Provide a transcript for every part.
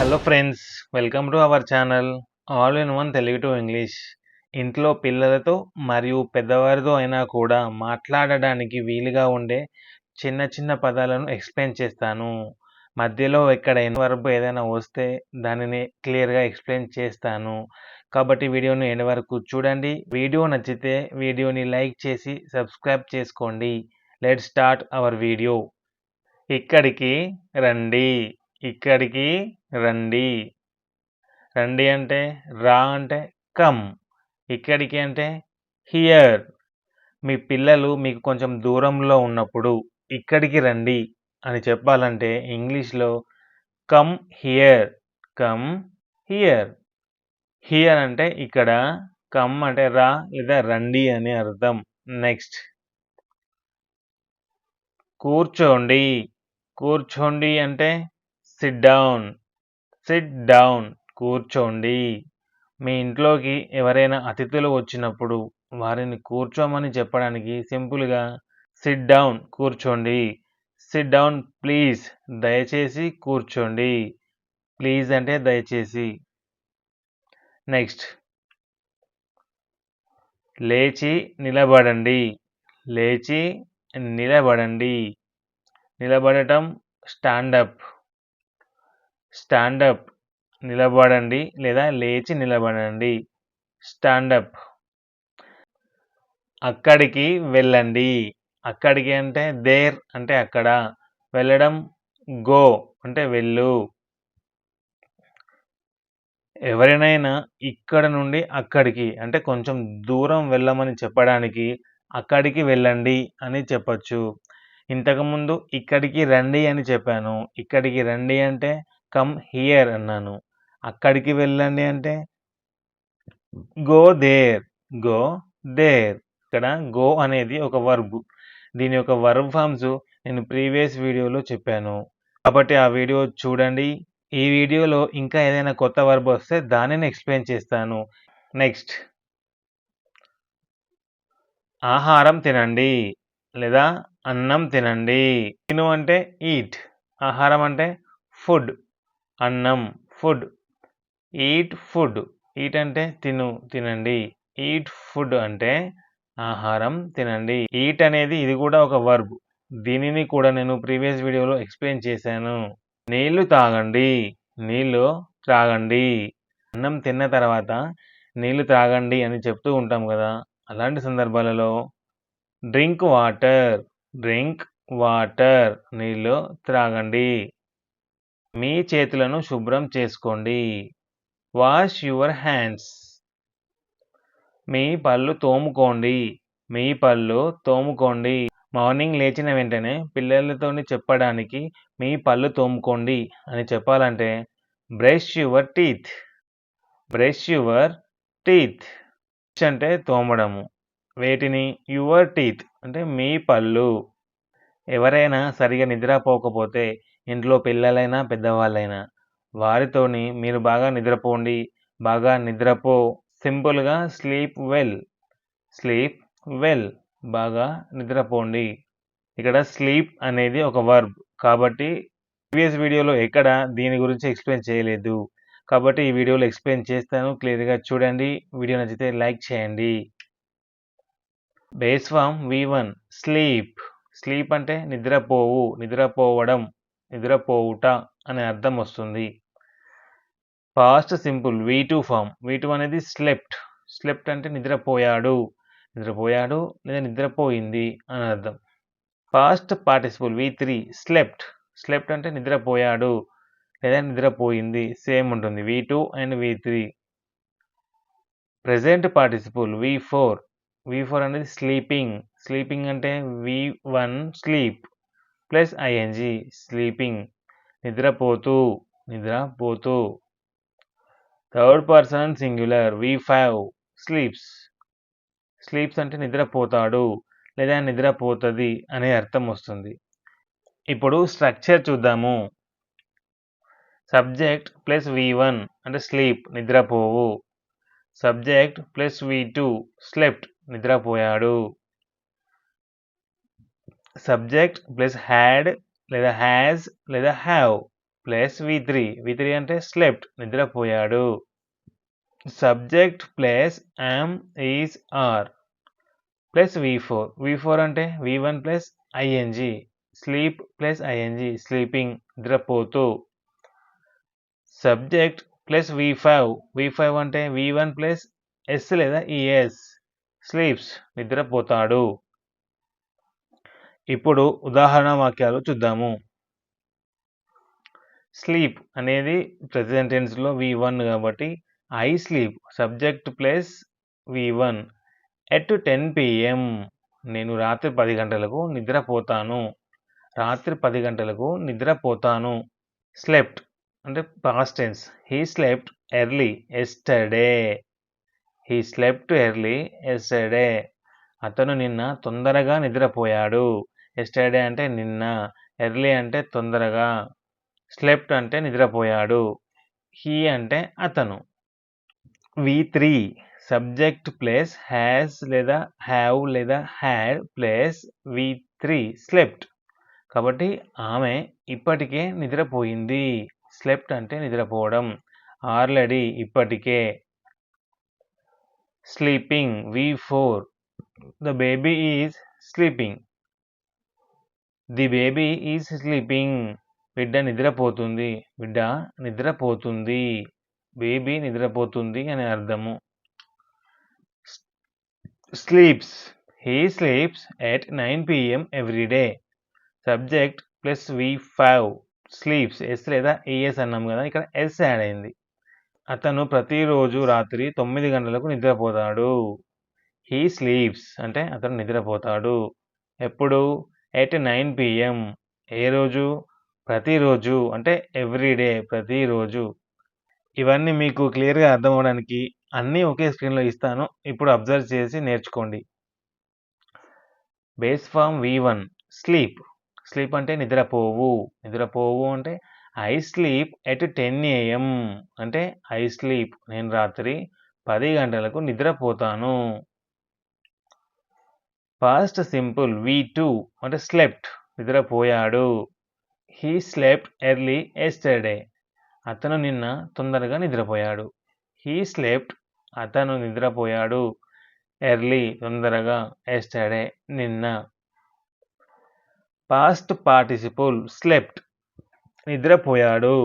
Hello friends welcome to our channel all in one Telugu to English ఇంట్లో పిల్లలతో మరియు పెద్దవారితో అయినా కూడా మాట్లాడడానికి వీలుగా ఉండే చిన్న చిన్న పదాలను ఎక్స్ప్లెయిన్ చేస్తాను. మధ్యలో ఎక్కడైనా వరకు ఏదైనా వస్తే దానిని క్లియర్గా ఎక్స్ప్లెయిన్ చేస్తాను. కాబట్టి వీడియోని ఎండ్ వరకు చూడండి. వీడియో నచ్చితే వీడియోని లైక్ చేసి సబ్స్క్రైబ్ చేసుకోండి. లెట్ స్టార్ట్ అవర్ వీడియో ఇక్కడికి రండి. ఇక్కడికి రండి. రండి అంటే రా అంటే కమ్. ఇక్కడికి అంటే హియర్. మీ పిల్లలు మీకు కొంచెం దూరంలో ఉన్నప్పుడు ఇక్కడికి రండి అని చెప్పాలంటే ఇంగ్లీష్లో come here come here. Here అంటే ఇక్కడ కమ్ అంటే రా లేదా రండి అని అర్థం. నెక్స్ట్. కూర్చోండి. కూర్చోండి అంటే సిట్ డౌన్ సిట్ డౌన్ కూర్చోండి. మీ ఇంట్లోకి ఎవరైనా అతిథులు వచ్చినప్పుడు వారిని కూర్చోమని చెప్పడానికి సింపుల్గా సిట్ డౌన్ కూర్చోండి. సిట్ డౌన్ ప్లీజ్ దయచేసి కూర్చోండి. ప్లీజ్ అంటే దయచేసి. నెక్స్ట్ లేచి నిలబడండి. లేచి నిలబడండి. నిలబడటం స్టాండప్ స్టాండప్ నిలబడండి లేదా లేచి నిలబడండి. స్టాండప్ అక్కడికి వెళ్ళండి. అక్కడికి అంటే దేర్ అంటే అక్కడ. వెళ్ళడం గో అంటే వెళ్ళు. ఎవరినైనా ఇక్కడ నుండి అక్కడికి అంటే కొంచెం దూరం వెళ్ళమని చెప్పడానికి అక్కడికి వెళ్ళండి అని చెప్పచ్చు. ఇంతకుముందు ఇక్కడికి రండి అని చెప్పాను. ఇక్కడికి రండి అంటే కమ్ హియర్ అన్నాను. అక్కడికి వెళ్ళండి అంటే గో దేర్ గో దేర్. ఇక్కడ గో అనేది ఒక వర్బ్. దీని యొక్క వర్బ్ ఫామ్స్ నేను ప్రీవియస్ వీడియోలో చెప్పాను. కాబట్టి ఆ వీడియో చూడండి. ఈ వీడియోలో ఇంకా ఏదైనా కొత్త వర్బ్ వస్తే దానిని ఎక్స్ప్లెయిన్ చేస్తాను. నెక్స్ట్. ఆహారం తినండి లేదా అన్నం తినండి. తిను అంటే ఈట్. ఆహారం అంటే ఫుడ్. అన్నం ఫుడ్. Eat food. ఈట్ అంటే తిను తినండి. ఈట్ ఫుడ్ అంటే ఆహారం తినండి. ఈట్ అనేది ఇది కూడా ఒక వర్బ్. దీనిని కూడా నేను ప్రీవియస్ వీడియోలో ఎక్స్ప్లెయిన్ చేశాను. నీళ్ళు తాగండి. నీళ్ళు త్రాగండి. అన్నం తిన్న తర్వాత నీళ్ళు త్రాగండి అని చెప్తూ ఉంటాం కదా. అలాంటి సందర్భాలలో డ్రింక్ వాటర్. Drink water. నీళ్ళు త్రాగండి. మీ చేతులను శుభ్రం చేసుకోండి. వాష్ యువర్ హ్యాండ్స్ మీ పళ్ళు తోముకోండి. మీ పళ్ళు తోముకోండి. మార్నింగ్ లేచిన వెంటనే పిల్లలతో చెప్పడానికి మీ పళ్ళు తోముకోండి అని చెప్పాలంటే brush your teeth brush your teeth అంటే తోమడము. వేటిని? యువర్ టీత్ అంటే మీ పళ్ళు. ఎవరైనా సరిగా నిద్రపోకపోతే ఇంట్లో పిల్లలైనా పెద్దవాళ్ళైనా. వారితోని మీరు బాగా నిద్రపోండి. బాగా నిద్రపో. సింపుల్గా స్లీప్ వెల్. Sleep well. బాగా నిద్రపోండి. ఇక్కడ స్లీప్ అనేది ఒక వర్బ్. కాబట్టి ప్రీవియస్ వీడియోలో ఎక్కడ దీని గురించి ఎక్స్ప్లెయిన్ చేయలేదు. కాబట్టి ఈ వీడియోలో ఎక్స్ప్లెయిన్ చేస్తాను. క్లియర్గా చూడండి. వీడియో నచ్చితే లైక్ చేయండి. Base form V one. Sleep. Sleep అంటే నిద్రపోవు. నిద్రపోవడం. నిద్రపోవుట అనే అర్థం వస్తుంది. Past simple V two form V two అనేది స్లెప్ట్ స్లెప్ట్ అంటే నిద్రపోయాడు. నిద్రపోయాడు లేదా నిద్రపోయింది అని అర్థం. Past participle V three slept slept అంటే నిద్రపోయాడు లేదా నిద్రపోయింది. సేమ్ ఉంటుంది. V two and V three present participle V four V four అనేది స్లీపింగ్ స్లీపింగ్ అంటే V one sleep plus ING sleeping నిద్రపోతూ నిద్రపోతూ. Third person singular V five sleeps sleeps అంటే నిద్రపోతాడు లేదా నిద్రపోతుంది అనే అర్థం వస్తుంది. ఇప్పుడు స్ట్రక్చర్ చూద్దాము. సబ్జెక్ట్ ప్లస్ వి వన్ అంటే sleep నిద్రపోవు. Subject plus V two slept నిద్రపోయాడు. సబ్జెక్ట్ ప్లస్ హ్యాడ్ లేదా హ్యాజ్ లేదా have plus V three V three అంటే స్లెప్ట్ నిద్రపోయాడు. Subject plus am is are plus V four V four అంటే V one plus ING sleep plus ING sleeping నిద్రపోతూ. Subject plus V five V five అంటే V one plus S లేదా ES sleeps నిద్రపోతాడు. ఇప్పుడు ఉదాహరణ వాక్యాలు చూద్దాము. స్లీప్ అనేది ప్రెసెంట్ టెన్స్లో వి వన్ కాబట్టి I sleep subject plus V one at ten PM నేను రాత్రి పది గంటలకు నిద్రపోతాను. రాత్రి పది గంటలకు నిద్రపోతాను. స్లెప్ట్ అంటే past tense he slept early yesterday he slept early yesterday అతను నిన్న తొందరగా నిద్రపోయాడు. ఎస్టర్డే అంటే నిన్న ఎర్లీ అంటే తొందరగా స్లెప్ట్ అంటే నిద్రపోయాడు హీ అంటే అతను. V three subject plus has లేదా హ్యావ్ లేదా had plus V three slept కాబట్టి ఆమె ఇప్పటికే నిద్రపోయింది స్లెప్ట్ అంటే నిద్రపోవడం ఆల్రెడీ ఇప్పటికే. Sleeping V four the baby is sleeping the baby is sleeping. బిడ్డ నిద్రపోతుంది. బిడ్డ నిద్రపోతుంది. బేబీ నిద్రపోతుంది అని అర్థము. Sleeps. He sleeps at nine PM every day. Subject plus V five. Sleeps. S లేదా ఏఎస్ అన్నాం కదా ఇక్కడ ఎస్ యాడ్ అయింది. అతను ప్రతిరోజు రాత్రి తొమ్మిది గంటలకు నిద్రపోతాడు. He sleeps. అంటే అతను నిద్రపోతాడు. ఎప్పుడు? ఎట్ నైన్ పిఎం ఏ రోజు? ప్రతిరోజు అంటే ఎవ్రీడే ప్రతిరోజు ఇవన్నీ మీకు క్లియర్గా అర్థం అవడానికి అన్నీ ఒకే స్క్రీన్లో ఇస్తాను. ఇప్పుడు అబ్జర్వ్ చేసి నేర్చుకోండి. Base form V one. Sleep. Sleep అంటే నిద్రపోవు. నిద్రపోవు అంటే I sleep at ten AM. అంటే ఐ స్లీప్. నేను రాత్రి పది గంటలకు నిద్రపోతాను. పాస్ట్ సింపుల్ వి టూ అంటే స్లెప్ట్ నిద్రపోయాడు హీ స్లెప్ట్ ఎర్లీ ఎస్టర్డే అతను నిన్న తొందరగా నిద్రపోయాడు. హీ స్లెప్ట్ అతను నిద్రపోయాడు. ఎర్లీ తొందరగా ఎస్టర్డే నిన్న. పాస్ట్ పార్టిసిపుల్ స్లెప్ట్ నిద్రపోయాడు.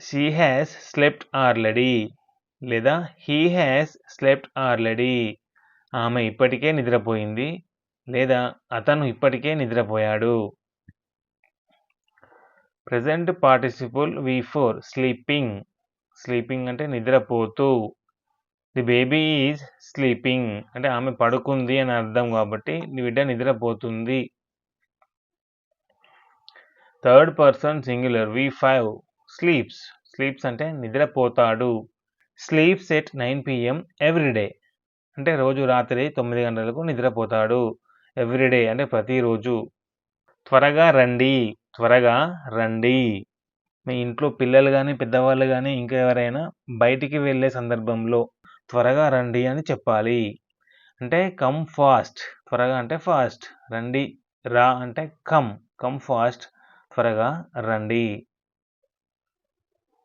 షీ హ్యాస్ స్లెప్ట్ ఆర్లెడీ లేదా హీ హ్యాస్ స్లెప్ట్ ఆర్లెడీ ఆమె ఇప్పటికే నిద్రపోయింది. లేదా అతను ఇప్పటికే నిద్రపోయాడు. Present participle V four sleeping. Sleeping అంటే నిద్రపోతూ. The baby is sleeping. అంటే ఆమె పడుకుంది అని అర్థం కాబట్టి బిడ్డ నిద్రపోతుంది. Third person singular V five sleeps. Sleeps అంటే నిద్రపోతాడు. Sleeps at nine PM everyday అంటే రోజు రాత్రి తొమ్మిది గంటలకు నిద్రపోతాడు. ఎవ్రీడే అంటే ప్రతిరోజు. త్వరగా రండి. త్వరగా రండి. మీ ఇంట్లో పిల్లలు కానీ పెద్దవాళ్ళు కానీ ఇంకా ఎవరైనా బయటికి వెళ్ళే సందర్భంలో త్వరగా రండి అని చెప్పాలి. అంటే కమ్ ఫాస్ట్ త్వరగా అంటే ఫాస్ట్ రండి. రా అంటే కమ్ కమ్ ఫాస్ట్ త్వరగా రండి.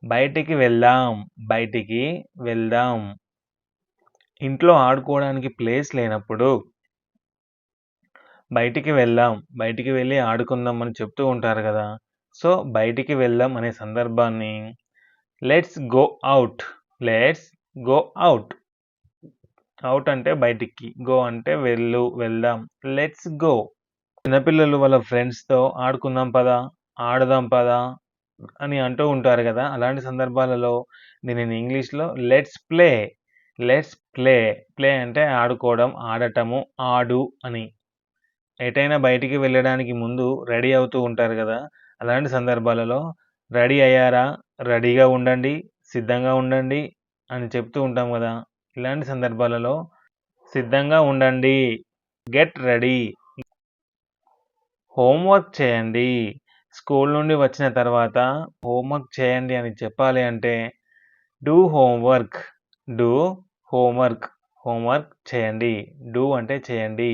బయటికి వెళ్దాం. బయటికి వెళ్దాం. ఇంట్లో ఆడుకోవడానికి ప్లేస్ లేనప్పుడు బయటికి వెళ్దాం బయటికి వెళ్ళి ఆడుకుందాం అని చెప్తూ ఉంటారు కదా. సో బయటికి వెళ్దాం అనే సందర్భాన్ని let's go out let's go out out అంటే బయటికి గో అంటే వెళ్ళు వెళ్దాం లెట్స్ గో. చిన్నపిల్లలు వాళ్ళ ఫ్రెండ్స్తో ఆడుకుందాం పదా ఆడదాం పదా అని అంటూ ఉంటారు కదా. అలాంటి సందర్భాలలో దీనిని ఇంగ్లీష్లో let's play let's play play అంటే ఆడుకోవడం ఆడటము ఆడు అని. ఎటైనా బయటికి వెళ్ళడానికి ముందు రెడీ అవుతూ ఉంటారు కదా అలాంటి సందర్భాలలో రెడీ అయ్యారా రెడీగా ఉండండి సిద్ధంగా ఉండండి అని చెప్తూ ఉంటాం కదా. ఇలాంటి సందర్భాలలో సిద్ధంగా ఉండండి గెట్ రెడీ. హోంవర్క్ చేయండి. స్కూల్ నుండి వచ్చిన తర్వాత హోంవర్క్ చేయండి అని చెప్పాలి అంటే do homework. Do homework homework చేయండి. డూ అంటే చేయండి.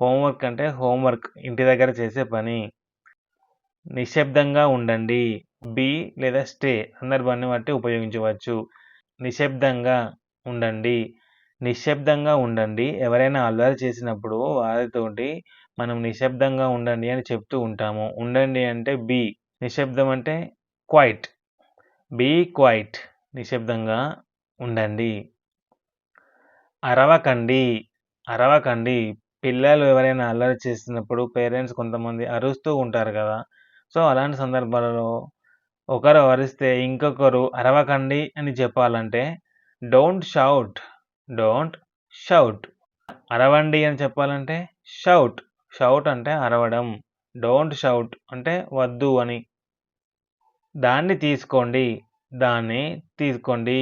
హోంవర్క్ అంటే హోంవర్క్ ఇంటి దగ్గర చేసే పని. నిశ్శబ్దంగా ఉండండి. బి లేదా స్టే సందర్భాన్ని బట్టి ఉపయోగించవచ్చు. నిశ్శబ్దంగా ఉండండి. నిశ్శబ్దంగా ఉండండి. ఎవరైనా అల్లరి చేసినప్పుడు వారితోటి మనం నిశ్శబ్దంగా ఉండండి అని చెప్తూ ఉంటాము. ఉండండి అంటే బి నిశ్శబ్దం అంటే క్వైట్ బీ క్వైట్ నిశ్శబ్దంగా ఉండండి. అరవకండి. అరవకండి. పిల్లలు ఎవరైనా అల్లరి చేస్తున్నప్పుడు పేరెంట్స్ కొంతమంది అరుస్తూ ఉంటారు కదా. సో అలాంటి సందర్భాలలో ఒకరు అరిస్తే ఇంకొకరు అరవకండి అని చెప్పాలంటే డోంట్ షౌట్ డోంట్ షౌట్ అరవండి అని చెప్పాలంటే షౌట్ షౌట్ అంటే అరవడం. డోంట్ షౌట్ అంటే వద్దు అని. దాన్ని తీసుకోండి. దాన్ని తీసుకోండి.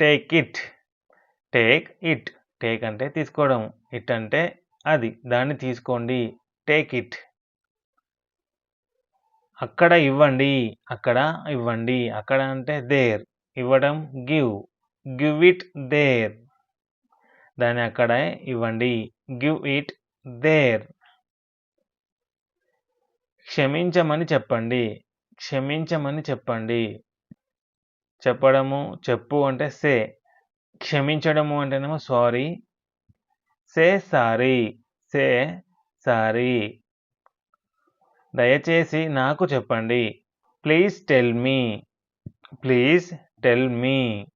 Take it take it take అంటే తీసుకోవడం. ఇట్ అంటే అది. దాన్ని తీసుకోండి. టేక్ ఇట్ అక్కడ ఇవ్వండి. అక్కడ ఇవ్వండి. అక్కడ అంటే దేర్ ఇవ్వడం గివ్ గివ్ ఇట్ దేర్ దాన్ని అక్కడ ఇవ్వండి. గివ్ ఇట్ దేర్ క్షమించమని చెప్పండి. క్షమించమని చెప్పండి. చెప్పడము చెప్పు అంటే సే. క్షమించడము అంటేనేమో sorry. Say sorry. Say sorry. దయచేసి నాకు చెప్పండి. Please tell me. Please tell me.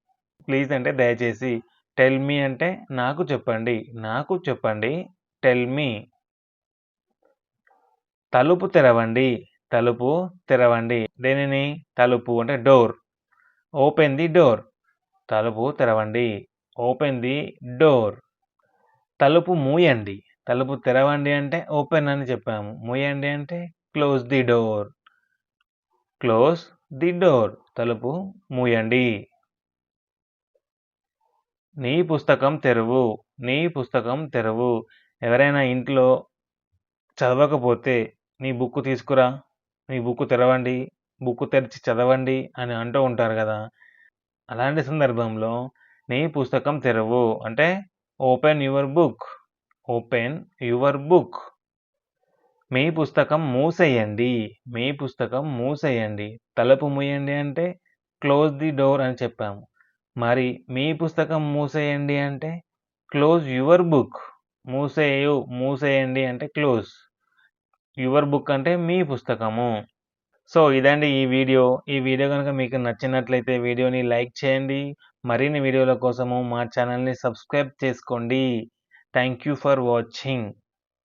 Please అంటే దయచేసి. టెల్ మీ అంటే నాకు చెప్పండి. నాకు చెప్పండి. Tell me. తలుపు తెరవండి. తలుపు తెరవండి. దేనిని? తలుపు అంటే డోర్. ఓపెన్ ది డోర్ తలుపు తెరవండి. ఓపెన్ ది డోర్ తలుపు మూయండి. తలుపు తెరవండి అంటే ఓపెన్ అని చెప్పాము. మూయండి అంటే close the door close the door తలుపు మూయండి. నీ పుస్తకం తెరువు. నీ పుస్తకం తెరువు. ఎవరైనా ఇంట్లో చదవకపోతే నీ బుక్ తీసుకురా. నీ బుక్ తెరవండి. బుక్ తెరిచి చదవండి అని అంటూ ఉంటారు కదా. అలాంటి సందర్భంలో నీ పుస్తకం తెరవు. అంటే open your book. Open your book. మీ పుస్తకం మూసేయండి. మీ పుస్తకం మూసేయండి. తలుపు మూయండి అంటే క్లోజ్ ది డోర్ అని చెప్పాము. మరి మీ పుస్తకం మూసేయండి అంటే క్లోజ్ యువర్ బుక్. మూసేయు మూసేయండి అంటే క్లోజ్. యువర్ బుక్ అంటే మీ పుస్తకము. సో ఇదండి ఈ వీడియో. ఈ వీడియో కనుక మీకు నచ్చినట్లయితే వీడియోని లైక్ చేయండి. మరిన్ని వీడియోల కోసము మా ఛానల్ని సబ్స్క్రైబ్ చేసుకోండి. Thank you for watching.